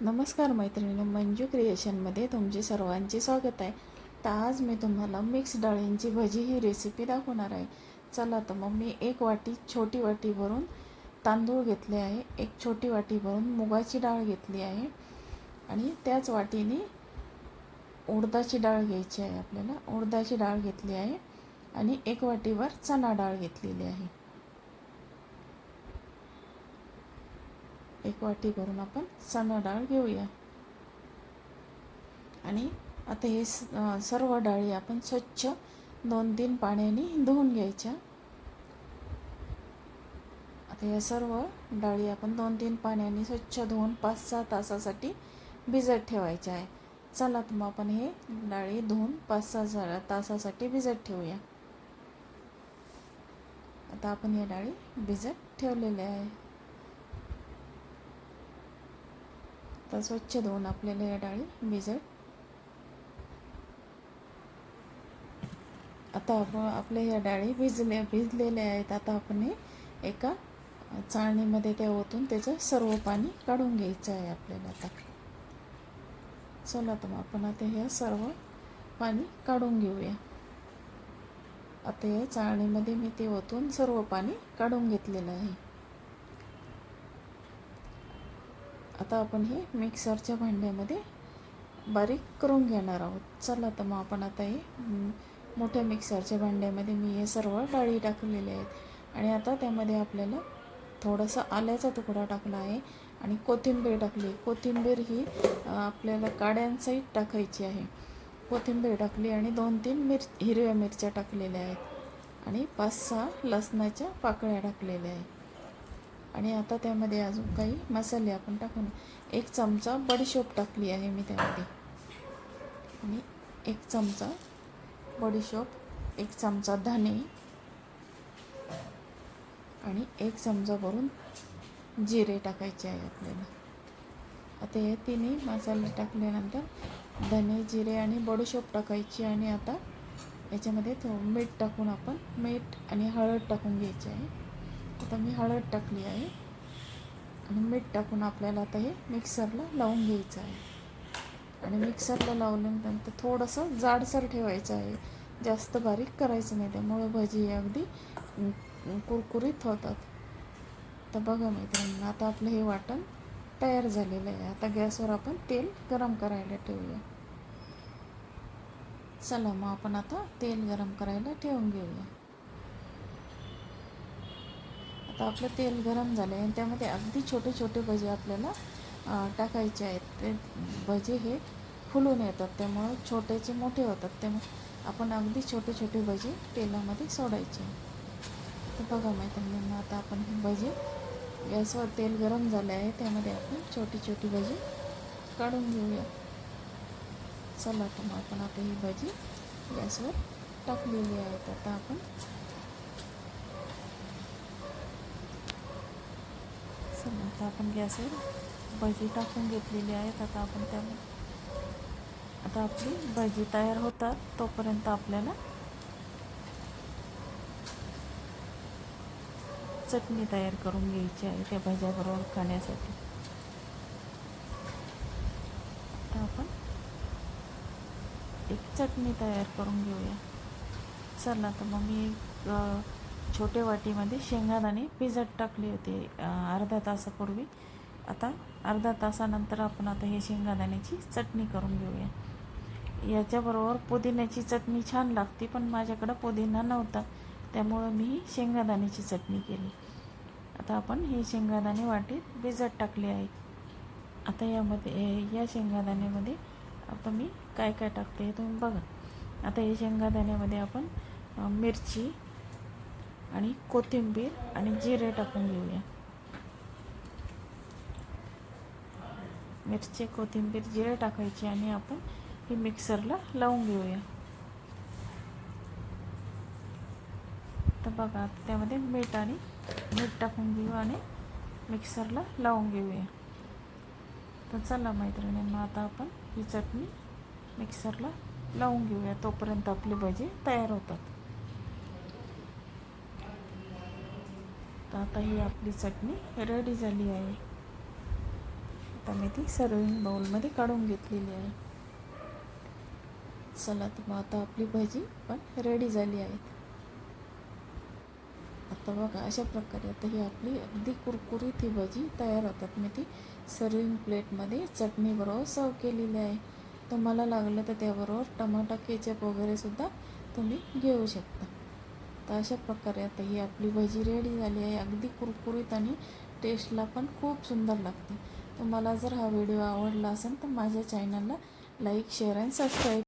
नमस्कार मैत्रिणी मंजू क्रिएशनमध्ये तुमचे सर्वांचे स्वागत आहे. तर आज मी तुम्हाला मिक्स डाळींची भजी ही रेसिपी दाखवणार आहे. चला तर मग मी एक वाटी छोटी वाटी भरून तांदूळ घेतले आहे. एक छोटी वाटी भरून मुगाची डाळ घेतली आहे. आणि त्याच वाटीने उडदाची डाळ घ्यायची आहे आपल्याला. उडदाची डाळ घेतली आहे. आणि एक वाटीवर चणा डाळ घेतलेली आहे. एक वाटी भरून आपण चणा डाळ घेऊया. आणि आता हे स- सर्व डाळी आपण स्वच्छ दोन तीन पाण्याने धुवून घ्यायच्या. आता या सर्व डाळी आपण दोन तीन पाण्याने स्वच्छ धुवून पाच सहा तासासाठी भिजत ठेवायच्या आहे. चला तर मग आपण हे डाळी धुवून पाच सहा तासासाठी भिजत ठेवूया. आता आपण या डाळी भिजत ठेवलेल्या आहे. आता स्वच्छ धुवून आपल्याला या डाळी भिजत आता आपण आपल्या या डाळी भिजल्या भिजलेल्या आहेत. आता आपण हे एका चाळणीमध्ये त्या ओतून त्याचं सर्व पाणी काढून घ्यायचं आहे आपल्याला आता. चला तर मग आपण आता हे सर्व पाणी काढून घेऊया. आता या चाळणीमध्ये मी ते ओतून सर्व पाणी काढून घेतलेलं आहे. आता आपण हे मिक्सरच्या भांड्यामध्ये बारीक करून घेणार आहोत. चला तर मग आपण आता हे मोठ्या मिक्सरच्या भांड्यामध्ये मी हे सर्व डाळी टाकलेल्या आहेत. आणि आता त्यामध्ये आपल्याला थोडासा आल्याचा तुकडा टाकला आहे आणि कोथिंबीर टाकली कोथिंबीर ही आपल्याला काड्यांसहित टाकायची आहे. कोथिंबीर टाकली आणि दोन तीन मिर हिरव्या मिरच्या टाकलेल्या आहेत. आणि पाच सहा लसणाच्या पाकळ्या टाकलेल्या आहेत. आणि आता त्यामध्ये अजून काही मसाले आपण टाकून एक चमचा बडीशोप टाकली आहे मी त्यामध्ये. आणि एक चमचा बडीशोप एक चमचा धने आणि एक चमचा भरून जिरे टाकायचे आहे आपल्याला. आता हे तिन्ही मसाले टाकल्यानंतर धने जिरे आणि बडीशोप टाकायची आणि आता याच्यामध्ये थोडं मीठ टाकून आपण मीठ आणि हळद टाकून घ्यायची आहे. आता मी हळद टाकली आहे. आणि मीठ टाकून आपल्याला आता हे मिक्सरला लावून घ्यायचं आहे. आणि मिक्सरला लावल्यानंतर थोडंसं जाडसर ठेवायचं आहे. जास्त बारीक करायचं नाही त्यामुळे भजी अगदी कुरकुरीत होतात. तर बघा मैत्रिणींना आता आपलं हे वाटण तयार झालेलं आहे. आता गॅसवर आपण तेल गरम करायला ठेवूया. चला मग आपण आता तेल गरम करायला ठेवून घेऊया. आता आपलं तेल गरम झालं आहे आणि त्यामध्ये अगदी छोटे छोटे भजे आपल्याला टाकायचे आहेत. ते भजे हे फुलून येतात. त्यामुळं छोटेचे मोठे होतात. त्यामुळे आपण अगदी छोटे छोटे भजे तेलामध्ये सोडायचे. तर बघा मैत्रिणींना आता आपण हे भजे गॅसवर तेल गरम झाले आहे त्यामध्ये आपण छोटी छोटी भजी काढून घेऊया. चला तर मग आपण आता ही भजी गॅसवर टाकलेली आहेत. आता आपण चला आता आपण गॅसवर भजी टाकून घेतलेली आहेत आता आपण त्या आता आपली भजी तयार होतात तोपर्यंत आपल्याला चटणी तयार करून घ्यायची आहे त्या भज्याबरोबर खाण्यासाठी. आता आपण एक चटणी तयार करून घेऊया. चला तर मग मी एक, छोट्या वाटीमध्ये शेंगादाणे भिजत टाकले होते अर्धा अर्ध्या तासापूर्वी. आता अर्धा तासानंतर आपण आता हे शेंगादाण्याची चटणी करून घेऊया. याच्याबरोबर पुदिन्याची चटणी छान लागते पण माझ्याकडं पुदिना नव्हता. त्यामुळं मी ही शेंगादाण्याची चटणी केली. आता आपण हे शेंगादाणे वाटीत भिजत टाकले आहे आता यामध्ये या शेंगादाण्यामध्ये आता मी काय काय टाकते हे तुम्ही बघा. आता हे शेंगादाण्यामध्ये आपण मिरची आणि कोथिंबीर आणि जिरे टाकून घेऊया. मिरची कोथिंबीर जिरे टाकायची आणि आपण हे मिक्सरला लावून घेऊया. तर बघा आता त्यामध्ये मीठ आणि मीठ टाकून घेऊ आणि मिक्सरला लावून घेऊया. तर चला मैत्रिणींना आता आपण ही चटणी मिक्सरला लावून घेऊया. तोपर्यंत आपली भजी तयार होतात. तर आता ही आपली चटणी रेडी झाली आहे. आता मी ती सर्विंग बाउलमध्ये काढून घेतलेली आहे. चला तर मग आता आपली भजी पण रेडी झाली आहे. आता बघा अशा प्रकारे आता ही आपली अगदी कुरकुरीत ही भजी तयार होतात. मी ती सर्विंग प्लेटमध्ये चटणीबरोबर सर्व केलेली आहे. तुम्हाला लागलं तर त्याबरोबर टमाटा केचप वगैरेसुद्धा तुम्ही घेऊ शकता. तर अशा प्रकारे आता ही आपली भजी रेडी झाली आहे. अगदी कुरकुरीत आणि टेस्टला पण खूप सुंदर लागते. तुम्हाला जर हा व्हिडिओ आवडला असेल तर माझ्या चॅनलला लाईक शेअर अँड सबस्क्राईब